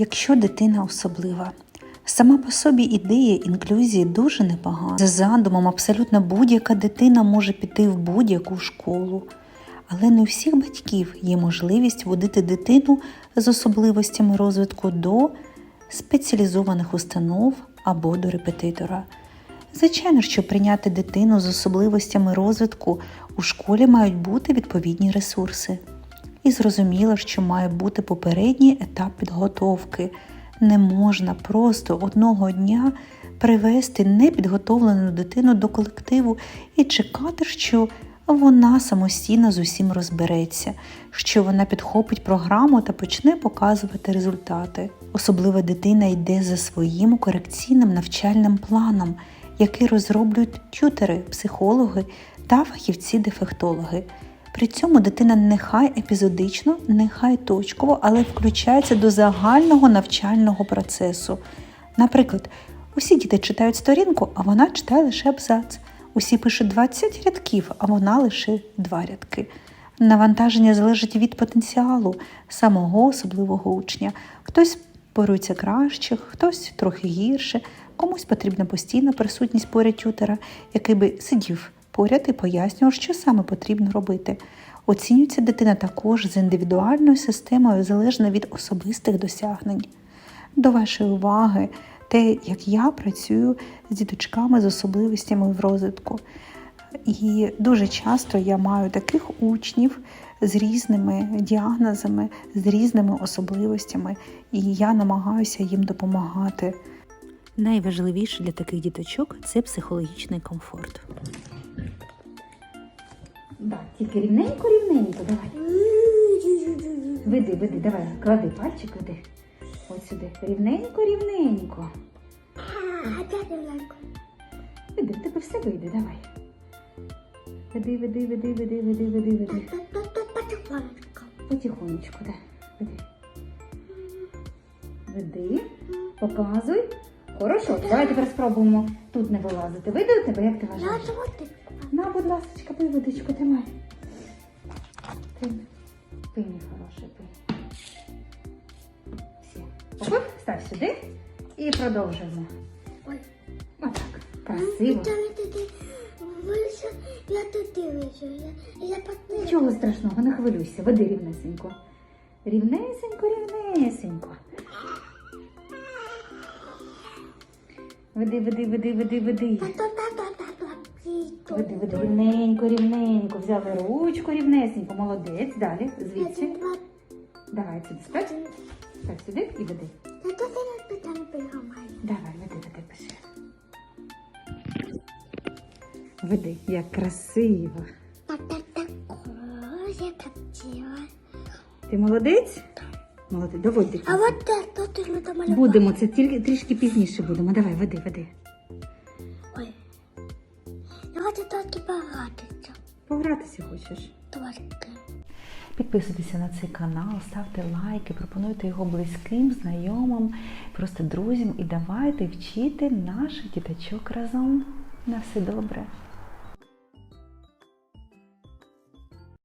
Якщо дитина особлива, сама по собі ідея інклюзії дуже непогана. За задумом, абсолютно будь-яка дитина може піти в будь-яку школу. Але не у всіх батьків є можливість водити дитину з особливостями розвитку до спеціалізованих установ або до репетитора. Звичайно, щоб прийняти дитину з особливостями розвитку, у школі мають бути відповідні ресурси. І зрозуміло, що має бути попередній етап підготовки. Не можна просто одного дня привести непідготовлену дитину до колективу і чекати, що вона самостійно з усім розбереться, що вона підхопить програму та почне показувати результати. Особлива дитина йде за своїм корекційним навчальним планом, який розроблюють тютери, психологи та фахівці-дефектологи. При цьому дитина нехай епізодично, нехай точково, але включається до загального навчального процесу. Наприклад, усі діти читають сторінку, а вона читає лише абзац. Усі пишуть 20 рядків, а вона лише 2 рядки. Навантаження залежить від потенціалу самого особливого учня. Хтось борується краще, хтось трохи гірше, комусь потрібна постійна присутність поряд тютера, який би сидів поряд і пояснював, що саме потрібно робити. Оцінюється дитина також з індивідуальною системою залежно від особистих досягнень. До вашої уваги те, як я працюю з діточками з особливостями в розвитку. І дуже часто я маю таких учнів з різними діагнозами, з різними особливостями, і я намагаюся їм допомагати. Найважливіше для таких діточок це психологічний комфорт. Так, тільки рівненько, рівненько, давай. Веди, веди, давай, клади пальчик, веди. Ось сюди. Рівненько, рівненько. Веди, в тебе все вийде, давай. Веди, веди, веди, веди, веди, веди, веди. Потихонечку, да. Веди. Веди. Показуй. Хорошо, давай тепер спробуємо тут не вилазити. Вийде у тебе, як ти вважаєш? На, будь ласка, пий водичку, тримай. Пий, мій хороший, пий. Все. Попив, став сюди і продовжуємо. Ой. Отак. Красиво. Я туди вийшов, я, я потім. Нічого страшного, не хвилюйся. Веди рівнесенько. Рівнесенько, рівнесенько. Веди, веди, веди, веди, веди. Веди, веди, рівненько, рівненько. Взяли ручку рівнесенько. Молодець. Далі, звідси. Давай сюди спать. Так, сюди і веди. Давай, веди, веди, пиши. Веди, як красиво. Ти молодець? Молодець, доводь А от ти? Будемо, це тільки трішки пізніше будемо. Давай, веди, веди. Давайте тільки багатиться. Погратися хочеш. Тільки. Підписуйтеся на цей канал, ставте лайки, пропонуйте його близьким, знайомим, просто друзям і давайте вчити наших діточок разом. На все добре.